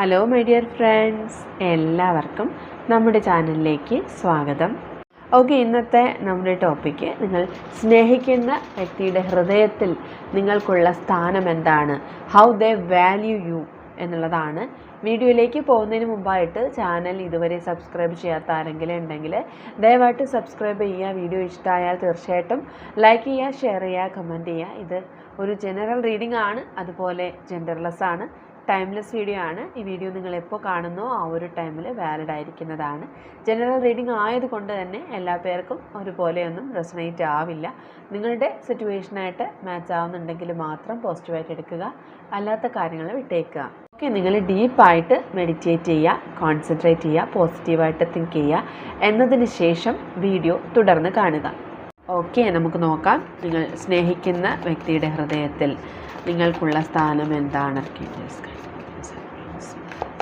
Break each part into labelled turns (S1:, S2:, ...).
S1: Hello my dear friends എല്ലാവർക്കും നമ്മുടെ ചാനലിലേക്ക് സ്വാഗതം. ഓക്കെ ഇന്നത്തെ നമ്മുടെ ടോപ്പിക്ക് നിങ്ങൾ സ്നേഹിക്കുന്ന വ്യക്തിയുടെ ഹൃദയത്തിൽ നിങ്ങൾക്കുള്ള സ്ഥാനം എന്താണ്? ഹൗ ദേ വാല്യൂ യു എന്നുള്ളതാണ്. വീഡിയോയിലേക്ക് പോകുന്നതിന് മുമ്പായിട്ട് ചാനൽ ഇതുവരെ സബ്സ്ക്രൈബ് ചെയ്യാത്ത ആരെങ്കിലും ഉണ്ടെങ്കിൽ ദയവായിട്ട് സബ്സ്ക്രൈബ് ചെയ്യുക. വീഡിയോ ഇഷ്ടമായാൽ തീർച്ചയായിട്ടും ലൈക്ക് ചെയ്യുക ഷെയർ ചെയ്യുക കമന്റ് ചെയ്യുക. ഇത് ഒരു ജനറൽ റീഡിംഗ് ആണ്. അതുപോലെ ജെൻഡർലെസ് ആണ്. ടൈംലെസ് വീഡിയോ ആണ്. ഈ വീഡിയോ നിങ്ങൾ എപ്പോൾ കാണുന്നോ ആ ഒരു ടൈമിൽ വാലിഡ് ആയിരിക്കുന്നതാണ്. ജനറൽ റീഡിംഗ് ആയതുകൊണ്ട് തന്നെ എല്ലാ പേർക്കും ഒരുപോലെയൊന്നും റെസണേറ്റ് ആവില്ല. നിങ്ങളുടെ സിറ്റുവേഷനായിട്ട് മാച്ച് ആവുന്നുണ്ടെങ്കിൽ മാത്രം പോസിറ്റീവായിട്ട് എടുക്കുക. അല്ലാത്ത കാര്യങ്ങൾ വിട്ടേക്കുക. ഓക്കെ നിങ്ങൾ ഡീപ്പായിട്ട് മെഡിറ്റേറ്റ് ചെയ്യുക കോൺസെൻട്രേറ്റ് ചെയ്യുക പോസിറ്റീവായിട്ട് തിങ്ക് ചെയ്യുക. എന്നതിന് ശേഷം വീഡിയോ തുടർന്ന് കാണുക. ഓക്കെ നമുക്ക് നോക്കാം. നിങ്ങൾ സ്നേഹിക്കുന്ന വ്യക്തിയുടെ ഹൃദയത്തിൽ നിങ്ങൾക്കുള്ള സ്ഥാനം എന്താണ്?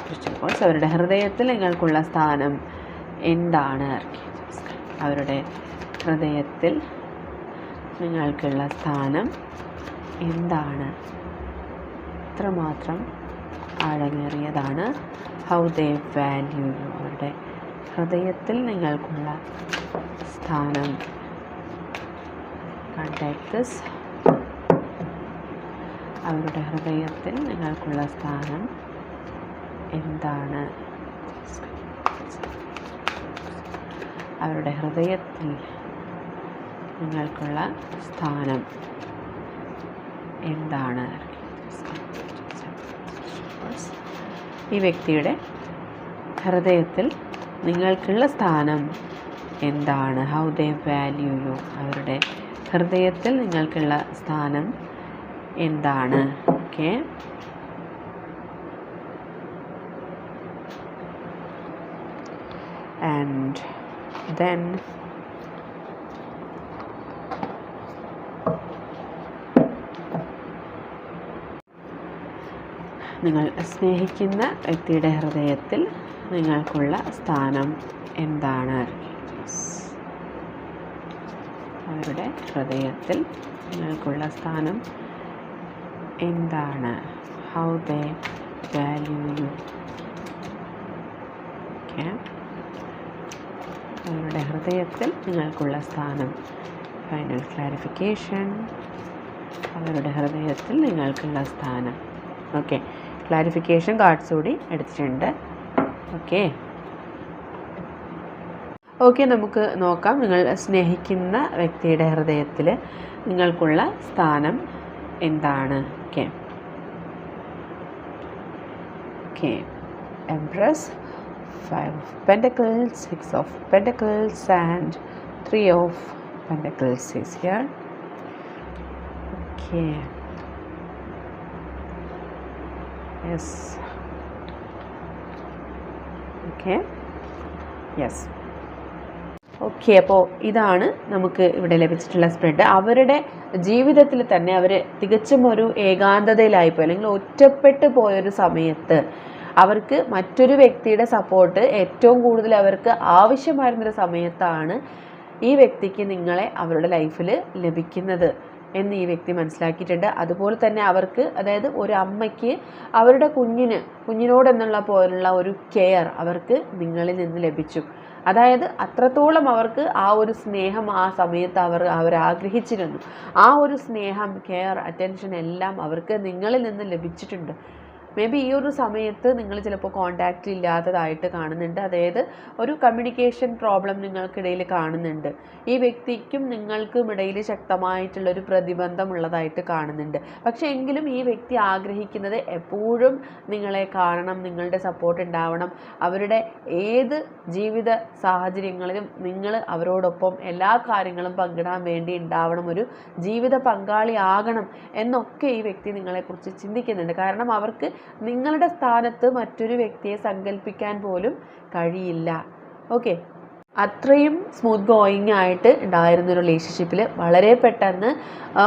S1: സ്പിരിച്വൽ അവരുടെ ഹൃദയത്തിൽ നിങ്ങൾക്കുള്ള സ്ഥാനം എന്താണ്? അവരുടെ ഹൃദയത്തിൽ നിങ്ങൾക്കുള്ള സ്ഥാനം എന്താണ്? ഇത്രമാത്രം ആഴമേറിയതാണ് ഹൗ ദേ വാല്യൂ യു അവരുടെ ഹൃദയത്തിൽ നിങ്ങൾക്കുള്ള സ്ഥാനം. കണ്ടാക്ടസ് അവരുടെ ഹൃദയത്തിൽ നിങ്ങൾക്കുള്ള സ്ഥാനം എന്താണ്? അവരുടെ ഹൃദയത്തിൽ നിങ്ങൾക്കുള്ള സ്ഥാനം എന്താണ്? ഈ വ്യക്തിയുടെ ഹൃദയത്തിൽ നിങ്ങൾക്കുള്ള സ്ഥാനം എന്താണ്? ഹൗ ദേ വാല്യൂ യു അവരുടെ ഹൃദയത്തിൽ നിങ്ങൾക്കുള്ള സ്ഥാനം എന്താണ്? ഓക്കെ ആൻഡ് then നിങ്ങൾ സ്നേഹിക്കുന്ന വ്യക്തിയുടെ ഹൃദയത്തിൽ നിങ്ങൾക്കുള്ള സ്ഥാനം എന്താണ്? അവരുടെ ഹൃദയത്തിൽ നിങ്ങൾക്കുള്ള സ്ഥാനം എന്താണ്? How they value you okay അവരുടെ ഹൃദയത്തിൽ നിങ്ങൾക്കുള്ള സ്ഥാനം. ഫൈനൽ ക്ലാരിഫിക്കേഷൻ അവരുടെ ഹൃദയത്തിൽ നിങ്ങൾക്കുള്ള സ്ഥാനം. ഓക്കെ ക്ലാരിഫിക്കേഷൻ കാർഡ്സ് കൂടി എടുത്തിട്ടുണ്ട്. ഓക്കെ ഓക്കെ നമുക്ക് നോക്കാം. നിങ്ങൾ സ്നേഹിക്കുന്ന വ്യക്തിയുടെ ഹൃദയത്തിൽ നിങ്ങൾക്കുള്ള സ്ഥാനം എന്താണ്? Okay okay empress five six six of pentacles and three of pentacles is here okay yes okay yes okay അപ്പോൾ ഇതാണ് നമുക്ക് ഇവിടെ ലഭിച്ചിട്ടുള്ള സ്പ്രെഡ് അവരുടെ ജീവിതത്തിൽ തന്നെ അവർ തികച്ചും ഒരു ഏകാന്തതയിലായിപ്പോയി. അല്ലെങ്കിൽ ഒറ്റപ്പെട്ടു പോയൊരു സമയത്ത് അവർക്ക് മറ്റൊരു വ്യക്തിയുടെ സപ്പോർട്ട് ഏറ്റവും കൂടുതൽ അവർക്ക് ആവശ്യമായിരുന്നൊരു സമയത്താണ് ഈ വ്യക്തിക്ക് നിങ്ങളെ അവരുടെ ലൈഫിൽ ലഭിക്കുന്നത് എന്ന് ഈ വ്യക്തി മനസ്സിലാക്കിയിട്ടുണ്ട്. അതുപോലെ തന്നെ അവർക്ക് അതായത് ഒരു അമ്മയ്ക്ക് അവരുടെ കുഞ്ഞിന് കുഞ്ഞിനോടെന്നുള്ള പോലുള്ള ഒരു കെയർ അവർക്ക് നിങ്ങളിൽ നിന്ന് ലഭിച്ചു. അതായത് അത്രത്തോളം അവർക്ക് ആ ഒരു സ്നേഹം ആ സമയത്ത് അവർ അവർ ആഗ്രഹിച്ചിരുന്നു. ആ ഒരു സ്നേഹം കെയർ അറ്റൻഷൻ എല്ലാം അവർക്ക് നിങ്ങളിൽ നിന്ന് ലഭിച്ചിട്ടുണ്ട്. മേ ബി ഈ ഒരു സമയത്ത് നിങ്ങൾ ചിലപ്പോൾ കോണ്ടാക്റ്റ് ഇല്ലാത്തതായിട്ട് കാണുന്നുണ്ട്. അതായത് ഒരു കമ്മ്യൂണിക്കേഷൻ പ്രോബ്ലം നിങ്ങൾക്കിടയിൽ കാണുന്നുണ്ട്. ഈ വ്യക്തിക്കും നിങ്ങൾക്കും ഇടയിൽ ശക്തമായിട്ടുള്ളൊരു പ്രതിബന്ധമുള്ളതായിട്ട് കാണുന്നുണ്ട്. പക്ഷേ എങ്കിലും ഈ വ്യക്തി ആഗ്രഹിക്കുന്നത് എപ്പോഴും നിങ്ങളെ കാണണം നിങ്ങളുടെ സപ്പോർട്ട് ഉണ്ടാവണം. അവരുടെ ഏത് ജീവിത സാഹചര്യങ്ങളിലും നിങ്ങൾ അവരോടൊപ്പം എല്ലാ കാര്യങ്ങളും പങ്കിടാൻ വേണ്ടി ഉണ്ടാവണം ഒരു ജീവിത പങ്കാളിയാകണം എന്നൊക്കെ ഈ വ്യക്തി നിങ്ങളെക്കുറിച്ച് ചിന്തിക്കുന്നുണ്ട്. കാരണം അവർക്ക് നിങ്ങളുടെ സ്ഥാനത്ത് മറ്റൊരു വ്യക്തിയെ സങ്കല്പിക്കാൻ പോലും കഴിയില്ല. ഓക്കെ അത്രയും സ്മൂത്ത് ഗോയിങ് ആയിട്ട് ഉണ്ടായിരുന്ന ഒരു റിലേഷൻഷിപ്പിൽ വളരെ പെട്ടെന്ന്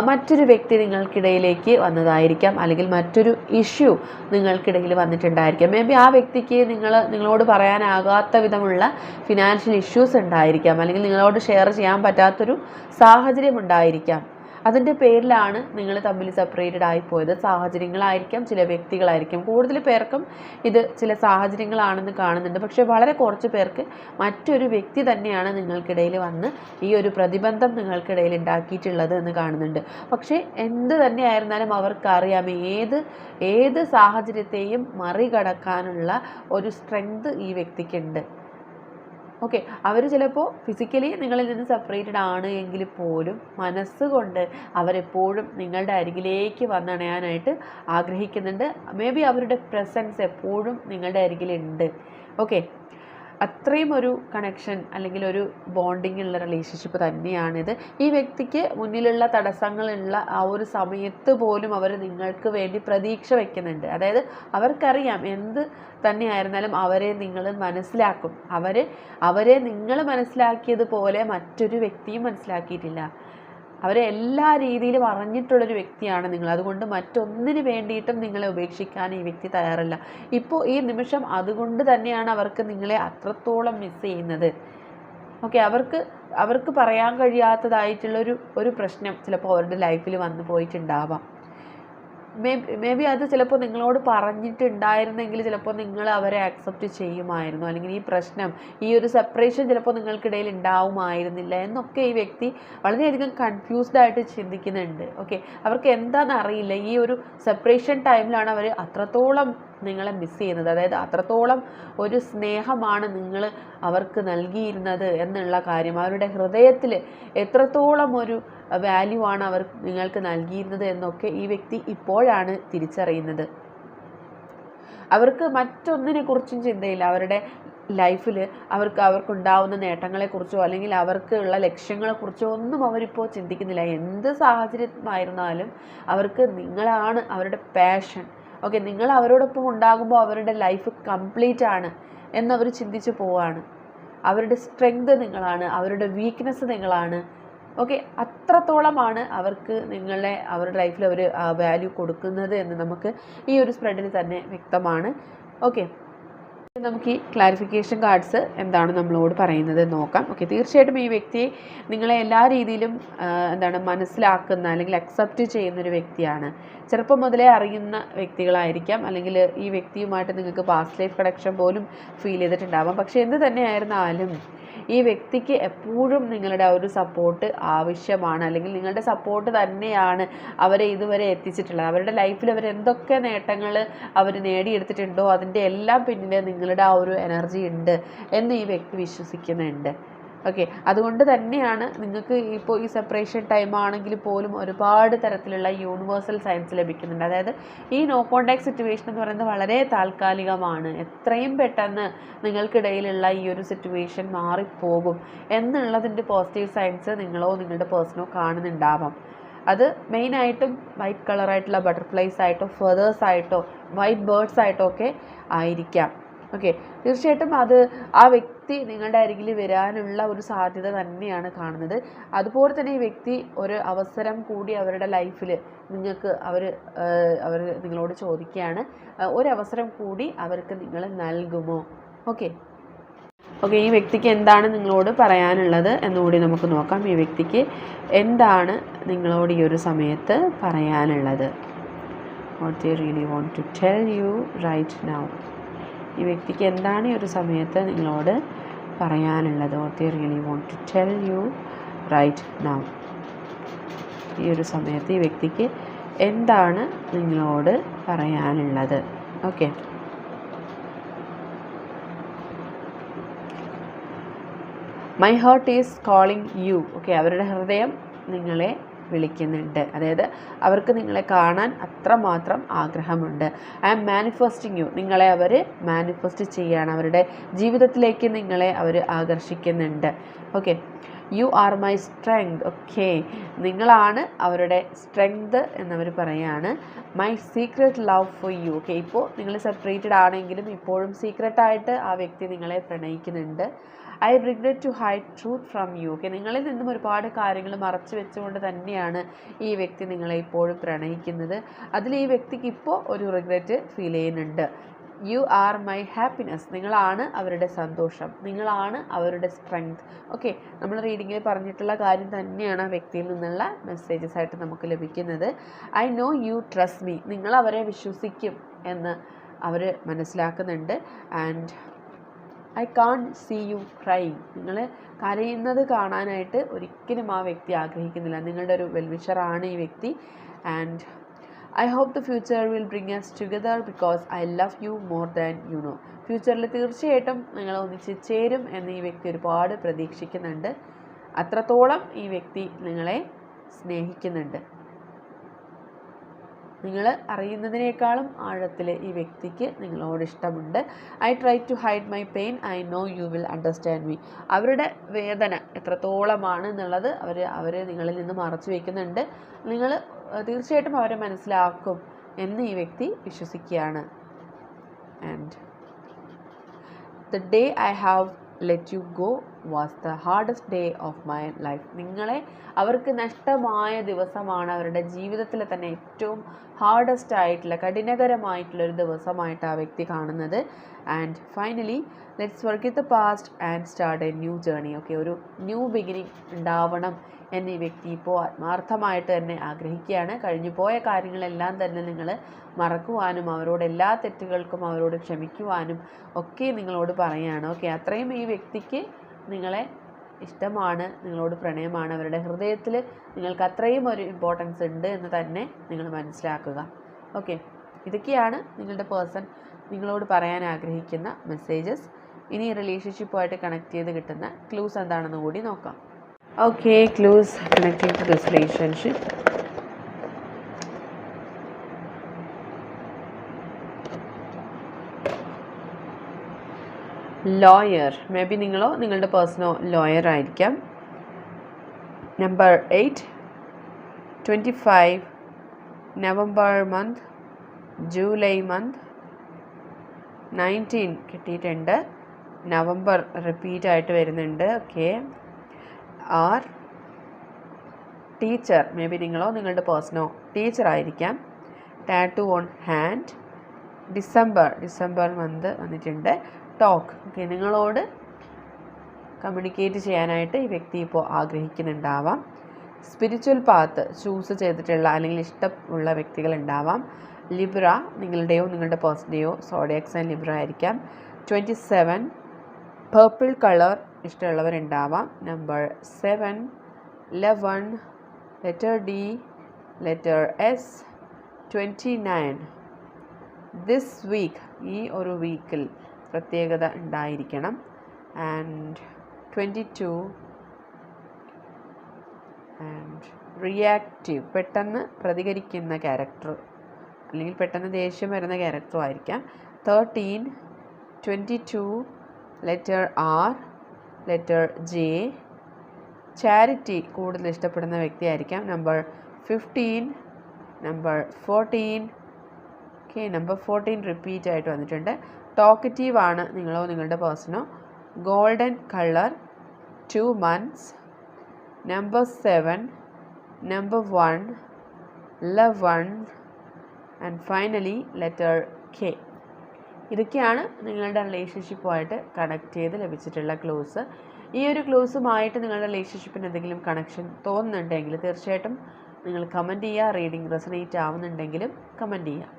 S1: മറ്റൊരു വ്യക്തി നിങ്ങൾക്കിടയിലേക്ക് വന്നതായിരിക്കാം. അല്ലെങ്കിൽ മറ്റൊരു ഇഷ്യൂ നിങ്ങൾക്കിടയിൽ വന്നിട്ടുണ്ടായിരിക്കാം. മേ ബി ആ വ്യക്തിക്ക് നിങ്ങൾ നിങ്ങളോട് പറയാനാകാത്ത വിധമുള്ള ഫിനാൻഷ്യൽ ഇഷ്യൂസ് ഉണ്ടായിരിക്കാം. അല്ലെങ്കിൽ നിങ്ങളോട് ഷെയർ ചെയ്യാൻ പറ്റാത്തൊരു സാഹചര്യം ഉണ്ടായിരിക്കാം. അതിന്റെ പേരിലാണ് നിങ്ങൾ തമ്മിൽ സെപ്പറേറ്റഡ് ആയിപ്പോയത് സാഹചര്യങ്ങളായിരിക്കാം ചില വ്യക്തികളായിരിക്കാം. കൂടുതൽ പേർക്കും ഇത് ചില സാഹചര്യങ്ങളാണെന്ന് കാണുന്നുണ്ട്. പക്ഷേ വളരെ കുറച്ച് പേർക്ക് മറ്റൊരു വ്യക്തി തന്നെയാണ് നിങ്ങൾക്കിടയിൽ വന്ന് ഈ ഒരു പ്രതിബന്ധം നിങ്ങൾക്കിടയിൽ ഉണ്ടാക്കിയിട്ടുള്ളത് എന്ന് കാണുന്നുണ്ട്. പക്ഷേ എന്ത് തന്നെയായിരുന്നാലും അവർക്കറിയാം ഏത് ഏത് സാഹചര്യത്തെയും മറികടക്കാനുള്ള ഒരു സ്ട്രെങ്ത് ഈ വ്യക്തിക്കുണ്ട്. ഓക്കെ അവർ ചിലപ്പോൾ ഫിസിക്കലി നിങ്ങളിൽ നിന്ന് സെപ്പറേറ്റഡ് ആണ് എങ്കിൽ പോലും മനസ്സുകൊണ്ട് അവരെപ്പോഴും നിങ്ങളുടെ അരികിലേക്ക് വന്നണയാനായിട്ട് ആഗ്രഹിക്കുന്നുണ്ട്. മേ ബി അവരുടെ പ്രസൻസ് എപ്പോഴും നിങ്ങളുടെ അരികിലുണ്ട്. ഓക്കെ അത്രയും ഒരു കണക്ഷൻ അല്ലെങ്കിൽ ഒരു ബോണ്ടിങ് ഉള്ള റിലേഷൻഷിപ്പ് തന്നെയാണിത്. ഈ വ്യക്തിക്ക് മുന്നിലുള്ള തടസ്സങ്ങളുള്ള ആ ഒരു സമയത്ത് പോലും അവർ നിങ്ങൾക്ക് വേണ്ടി പ്രതീക്ഷ വയ്ക്കുന്നുണ്ട് അതായത് അവർക്കറിയാം എന്ത് തന്നെയായിരുന്നാലും അവരെ നിങ്ങൾ മനസ്സിലാക്കും. അവർ അവരെ നിങ്ങൾ മനസ്സിലാക്കിയതുപോലെ മറ്റൊരു വ്യക്തിയും മനസ്സിലാക്കിയിട്ടില്ല. അവരെ എല്ലാ രീതിയിലും അറിഞ്ഞിട്ടുള്ളൊരു വ്യക്തിയാണ് നിങ്ങൾ. അതുകൊണ്ട് മറ്റൊന്നിന് വേണ്ടിയിട്ടും നിങ്ങളെ ഉപേക്ഷിക്കാൻ ഈ വ്യക്തി തയ്യാറല്ല. ഇപ്പോൾ ഈ നിമിഷം അതുകൊണ്ട് തന്നെയാണ് അവർക്ക് നിങ്ങളെ അത്രത്തോളം മിസ് ചെയ്യുന്നത്. ഓക്കെ അവർക്ക് അവർക്ക് പറയാൻ കഴിയാത്തതായിട്ടുള്ളൊരു ഒരു പ്രശ്നം ചിലപ്പോൾ അവരുടെ ലൈഫിൽ വന്നു പോയിട്ടുണ്ടാവാം. മേ മേ ബി അത് ചിലപ്പോൾ നിങ്ങളോട് പറഞ്ഞിട്ടുണ്ടായിരുന്നെങ്കിൽ ചിലപ്പോൾ നിങ്ങൾ അവരെ അക്സെപ്റ്റ് ചെയ്യുമായിരുന്നു. അല്ലെങ്കിൽ ഈ പ്രശ്നം ഈ ഒരു സെപ്പറേഷൻ ചിലപ്പോൾ നിങ്ങൾക്കിടയിൽ ഉണ്ടാവുമായിരുന്നില്ല എന്നൊക്കെ ഈ വ്യക്തി വളരെയധികം കൺഫ്യൂസ്ഡ് ആയിട്ട് ചിന്തിക്കുന്നുണ്ട്. ഓക്കെ അവർക്ക് എന്താണെന്ന് അറിയില്ല. ഈ ഒരു സെപ്പറേഷൻ ടൈമിലാണ് അവർ അത്രത്തോളം നിങ്ങളെ മിസ് ചെയ്യുന്നത്. അതായത് അത്രത്തോളം ഒരു സ്നേഹമാണ് നിങ്ങൾ അവർക്ക് നൽകിയിരുന്നത് എന്നുള്ള കാര്യം. അവരുടെ ഹൃദയത്തിൽ എത്രത്തോളം ഒരു വാല്യൂ ആണ് അവർ നിങ്ങൾക്ക് നൽകിയിരുന്നത് എന്നൊക്കെ ഈ വ്യക്തി ഇപ്പോഴാണ് തിരിച്ചറിയുന്നത്. അവർക്ക് മറ്റൊന്നിനെ കുറിച്ചും ചിന്തയില്ല. അവരുടെ ലൈഫിൽ അവർക്ക് അവർക്കുണ്ടാവുന്ന നേട്ടങ്ങളെക്കുറിച്ചോ അല്ലെങ്കിൽ അവർക്ക് ഉള്ള ലക്ഷ്യങ്ങളെക്കുറിച്ചോ ഒന്നും അവരിപ്പോൾ ചിന്തിക്കുന്നില്ല. എന്ത് സാഹചര്യമായിരുന്നാലും അവർക്ക് നിങ്ങളാണ് അവരുടെ പാഷൻ ഓക്കെ നിങ്ങൾ അവരോടൊപ്പം ഉണ്ടാകുമ്പോൾ അവരുടെ ലൈഫ് കംപ്ലീറ്റ് ആണ് എന്നവർ ചിന്തിച്ചു പോവാണ്. അവരുടെ സ്ട്രെങ്ത് നിങ്ങളാണ് അവരുടെ വീക്ക്നെസ് നിങ്ങളാണ് ഓക്കെ അത്രത്തോളമാണ് അവർക്ക് നിങ്ങളെ അവരുടെ ലൈഫിൽ അവർ വാല്യൂ കൊടുക്കുന്നത് എന്ന് നമുക്ക് ഈ ഒരു സ്പ്രെഡിൽ തന്നെ വ്യക്തമാണ്. ഓക്കെ നമുക്ക് ഈ ക്ലാരിഫിക്കേഷൻ കാർഡ്സ് എന്താണ് നമ്മളോട് പറയുന്നത് നോക്കാം. ഓക്കെ തീർച്ചയായിട്ടും ഈ വ്യക്തി നിങ്ങളെ എല്ലാ രീതിയിലും എന്താണ് മനസ്സിലാക്കുന്ന അല്ലെങ്കിൽ അക്സെപ്റ്റ് ചെയ്യുന്ന ഒരു വ്യക്തിയാണ്. ചെറുപ്പം മുതലേ അറിയുന്ന വ്യക്തികളായിരിക്കാം. അല്ലെങ്കിൽ ഈ വ്യക്തിയുമായിട്ട് നിങ്ങൾക്ക് പാസ്റ്റ് ലൈഫ് കണക്ഷൻ പോലും ഫീൽ ചെയ്തിട്ടുണ്ടാവാം. പക്ഷേ എന്ത് തന്നെയായിരുന്നാലും ഈ വ്യക്തിക്ക് എപ്പോഴും നിങ്ങളുടെ ആ ഒരു സപ്പോർട്ട് ആവശ്യമാണ്. അല്ലെങ്കിൽ നിങ്ങളുടെ സപ്പോർട്ട് തന്നെയാണ് അവരെ ഇതുവരെ എത്തിച്ചിട്ടുള്ളത്. അവരുടെ ലൈഫിൽ അവർ എന്തൊക്കെ നേട്ടങ്ങൾ അവർ നേടിയെടുത്തിട്ടുണ്ടോ അതിന്റെ എല്ലാം പിന്നിൽ നിങ്ങളുടെ ആ ഒരു എനർജി ഉണ്ട് എന്ന് ഈ വ്യക്തി വിശ്വസിക്കുന്നുണ്ട്. ഓക്കെ അതുകൊണ്ട് തന്നെയാണ് നിങ്ങൾക്ക് ഇപ്പോൾ ഈ സെപ്പറേഷൻ ടൈം ആണെങ്കിൽ പോലും ഒരുപാട് തരത്തിലുള്ള യൂണിവേഴ്സൽ സയൻസ് ലഭിക്കുന്നുണ്ട്. അതായത് ഈ നോ കോണ്ടാക്ട് സിറ്റുവേഷൻ എന്ന് പറയുന്നത് വളരെ താൽക്കാലികമാണ്. എത്രയും പെട്ടെന്ന് നിങ്ങൾക്കിടയിലുള്ള ഈ ഒരു സിറ്റുവേഷൻ മാറിപ്പോകും എന്നുള്ളതിന്റെ പോസിറ്റീവ് സയൻസ് നിങ്ങളോ നിങ്ങളുടെ പേഴ്സണോ കാണുന്നുണ്ടാവാം. അത് മെയിനായിട്ടും വൈറ്റ് കളറായിട്ടുള്ള ബട്ടർഫ്ലൈസ് ആയിട്ടോ ഫെതേഴ്സ് ആയിട്ടോ വൈറ്റ് ബേർഡ്സ് ആയിട്ടോ ഒക്കെ ആയിരിക്കാം. ഓക്കെ തീർച്ചയായിട്ടും അത് ആ വ്യക്തി നിങ്ങളുടെ അരികിൽ വരാനുള്ള ഒരു സാധ്യത തന്നെയാണ് കാണുന്നത്. അതുപോലെ തന്നെ ഈ വ്യക്തി ഒരു അവസരം കൂടി അവരുടെ ലൈഫിൽ നിങ്ങൾക്ക് അവർ അവർ നിങ്ങളോട് ചോദിക്കുകയാണ്. ഒരവസരം കൂടി അവർക്ക് നിങ്ങൾ നൽകുമോ? ഓക്കെ ഓക്കെ ഈ വ്യക്തിക്ക് എന്താണ് നിങ്ങളോട് പറയാനുള്ളത് എന്നുകൂടി നമുക്ക് നോക്കാം. ഈ വ്യക്തിക്ക് എന്താണ് നിങ്ങളോട് ഈ ഒരു സമയത്ത് പറയാനുള്ളത്? What you really want to tell you right now ഈ വ്യക്തിക്ക് എന്താണ് ഈ ഒരു സമയത്ത് നിങ്ങളോട് പറയാനുള്ളത്? What you really want to tell you right now ഈ ഒരു സമയത്ത് ഈ വ്യക്തിക്ക് എന്താണ് നിങ്ങളോട് പറയാനുള്ളത്? Okay my heart is calling you okay അവരുടെ ഹൃദയം നിങ്ങളെ വിളിക്കുന്നുണ്ട്. അതായത് അവർക്ക് നിങ്ങളെ കാണാൻ അത്രമാത്രം ആഗ്രഹമുണ്ട്. ഐ ആം മാനിഫെസ്റ്റിംഗ് യു നിങ്ങളെ അവർ മാനിഫെസ്റ്റ് ചെയ്യുകയാണ് അവരുടെ ജീവിതത്തിലേക്ക് നിങ്ങളെ അവർ ആകർഷിക്കുന്നുണ്ട്. Okay you are my strength okay നിങ്ങളാണ് അവരുടെ സ്ട്രെങ്ത് എന്നവർ പറയാണ്. My secret love for you okay ഇപ്പോൾ നിങ്ങൾ സെപ്പറേറ്റഡ് ആണെങ്കിലും ഇപ്പോഴും സീക്രട്ടായിട്ട് ആ വ്യക്തി നിങ്ങളെ പ്രണയിക്കുന്നുണ്ട്. I regret to hide truth from you okay നിങ്ങളിൽ നിന്നും ഒരുപാട് കാര്യങ്ങൾ മറച്ചു വെച്ചുകൊണ്ട് തന്നെയാണ് ഈ വ്യക്തി നിങ്ങളെ ഇപ്പോഴും പ്രണയിക്കുന്നത്. അതിൽ ഈ വ്യക്തിക്ക് ഇപ്പോൾ ഒരു റിഗ്രറ്റ് ഫീൽ ചെയ്യുന്നുണ്ട്. യു ആർ മൈ ഹാപ്പിനെസ് നിങ്ങളാണ് അവരുടെ സന്തോഷം. നിങ്ങളാണ് അവരുടെ സ്ട്രെങ്ത് ഓക്കെ നമ്മൾ റീഡിങ്ങിൽ പറഞ്ഞിട്ടുള്ള കാര്യം തന്നെയാണ് ആ വ്യക്തിയിൽ നിന്നുള്ള മെസ്സേജസ് ആയിട്ട് നമുക്ക് ലഭിക്കുന്നത്. I know you trust me നിങ്ങൾ അവരെ വിശ്വസിക്കും എന്ന് അവർ മനസ്സിലാക്കുന്നുണ്ട്. And I can see you cry നിങ്ങൾ കരയുന്നത് കാണാനായിട്ട് ഒരിക്കലും ആ വ്യക്തി ആഗ്രഹിക്കുന്നില്ല. നിങ്ങളുടെ ഒരു വെൽവിഷറാണ് ഈ വ്യക്തി. And I hope the future will bring us together because I love you more than you know. ഫ്യൂച്ചറിൽ തീർച്ചയായിട്ടും നിങ്ങൾ ഒന്നിച്ച് ചേരും എന്ന് ഈ വ്യക്തി ഒരുപാട് പ്രതീക്ഷിക്കുന്നുണ്ട്. അത്രത്തോളം ഈ വ്യക്തി നിങ്ങളെ സ്നേഹിക്കുന്നുണ്ട്. നിങ്ങൾ അറിയുന്നതിനേക്കാളും ആഴത്തിൽ ഈ വ്യക്തിക്ക് നിങ്ങളോട് ഇഷ്ടമുണ്ട്. I try to hide my pain I know you will understand me അവരുടെ വേദന എത്രത്തോളമാണ് എന്നുള്ളത് അവർ അവർ നിങ്ങളിൽ നിന്ന് മറച്ചു വയ്ക്കുന്നുണ്ട് നിങ്ങൾ തീർച്ചയായിട്ടും അവരെ മനസ്സിലാക്കും എന്ന് ഈ വ്യക്തി വിശ്വസിക്കുകയാണ്. And the day I have let you go was the hardest day of my life നിങ്ങളെ അവർക്ക് നഷ്ടമായ ദിവസമാണ് അവരുടെ ജീവിതത്തിലെ തന്നെ ഏറ്റവും ഹാർഡസ്റ്റ് ആയിട്ടുള്ള കഠിനകരമായിട്ടുള്ള ഒരു ദിവസമായിട്ട് ആ വ്യക്തി കാണുന്നത്. And finally let's work the past and start a new journey okay ഒരു ന്യൂ ബിഗിനിങ് ഉണ്ടാവണം എന്ന് ഈ വ്യക്തി ഇപ്പോൾ ആത്മാർത്ഥമായിട്ട് തന്നെ ആഗ്രഹിക്കുകയാണ്. കഴിഞ്ഞു പോയ കാര്യങ്ങളെല്ലാം തന്നെ നിങ്ങൾ മറക്കുവാനും അവരോട് എല്ലാ തെറ്റുകൾക്കും അവരോട് ക്ഷമിക്കുവാനും ഒക്കെ നിങ്ങളോട് പറയുകയാണ്. ഓക്കെ അത്രയും ഈ വ്യക്തിക്ക് നിങ്ങളെ ഇഷ്ടമാണ് നിങ്ങളോട് പ്രണയമാണ് അവരുടെ ഹൃദയത്തിൽ നിങ്ങൾക്ക് അത്രയും ഒരു ഇമ്പോർട്ടൻസ് ഉണ്ട് എന്ന് തന്നെ നിങ്ങൾ മനസ്സിലാക്കുക. ഓക്കെ ഇതൊക്കെയാണ് നിങ്ങളുടെ പേഴ്സൺ നിങ്ങളോട് പറയാൻ ആഗ്രഹിക്കുന്ന മെസ്സേജസ് ഇനി റിലേഷൻഷിപ്പുമായിട്ട് കണക്ട് ചെയ്ത് കിട്ടുന്ന ക്ലൂസ് എന്താണെന്ന് കൂടി നോക്കാം. Okay clues connecting to this relationship lawyer may be നിങ്ങളോ നിങ്ങളുടെ പേഴ്സണോ ലോയർ ആയിരിക്കാം. Number eight twenty five November month July month nineteen കിട്ടിയിട്ടുണ്ട്. നവംബർ റിപ്പീറ്റ് ആയിട്ട് വരുന്നുണ്ട്. Okay or teacher may be നിങ്ങളോ നിങ്ങളുടെ പേഴ്സണോ ടീച്ചർ ആയിരിക്കാം. Tattoo on hand December December month വന്നിട്ടുണ്ട്. ടോക്ക് ഓക്കെ നിങ്ങളോട് കമ്മ്യൂണിക്കേറ്റ് ചെയ്യാനായിട്ട് ഈ വ്യക്തി ഇപ്പോൾ ആഗ്രഹിക്കുന്നുണ്ടാവാം. സ്പിരിച്വൽ പാത്ത് ചൂസ് ചെയ്തിട്ടുള്ള അല്ലെങ്കിൽ ഇഷ്ടമുള്ള വ്യക്തികൾ ഉണ്ടാവാം. ലിബ്ര നിങ്ങളുടെയോ നിങ്ങളുടെ പേഴ്സന്റെയോ സോഡിയക്സ് ആൻഡ് ലിബ്ര ആയിരിക്കാം. Twenty seven purple colour ഇഷ്ടമുള്ളവരുണ്ടാവാം number seven eleven letter D letter S twenty nine this week ഈ ഒരു വീക്കിൽ പ്രത്യേകത ഉണ്ടായിരിക്കണം. And twenty two and reactive പെട്ടെന്ന് പ്രതികരിക്കുന്ന ക്യാരക്ടർ അല്ലെങ്കിൽ പെട്ടെന്ന് ദേഷ്യം വരുന്ന ക്യാരക്ടറും ആയിരിക്കാം. Thirteen twenty two letter R letter J charity കൂടുതൽ ഇഷ്ടപ്പെടുന്ന വ്യക്തിയായിരിക്കാം number fifteen number fourteen okay number fourteen repeat ആയിട്ട് വന്നിട്ടുണ്ട്. ടോക്കറ്റീവ് ആണ് നിങ്ങളോ നിങ്ങളുടെ പേഴ്സണോ golden colour two months number seven number one eleven and finally letter K ഇതൊക്കെയാണ് നിങ്ങളുടെ റിലേഷൻഷിപ്പുമായിട്ട് കണക്ട് ചെയ്ത് ലഭിച്ചിട്ടുള്ള ക്ലോസ് ഈ ഒരു ക്ലോസുമായിട്ട് നിങ്ങളുടെ റിലേഷൻഷിപ്പിന് എന്തെങ്കിലും കണക്ഷൻ തോന്നുന്നുണ്ടെങ്കിൽ തീർച്ചയായിട്ടും നിങ്ങൾ കമന്റ് ചെയ്യുക റീഡിംഗ് റെസനേറ്റ് ആവുന്നുണ്ടെങ്കിലും കമന്റ് ചെയ്യുക.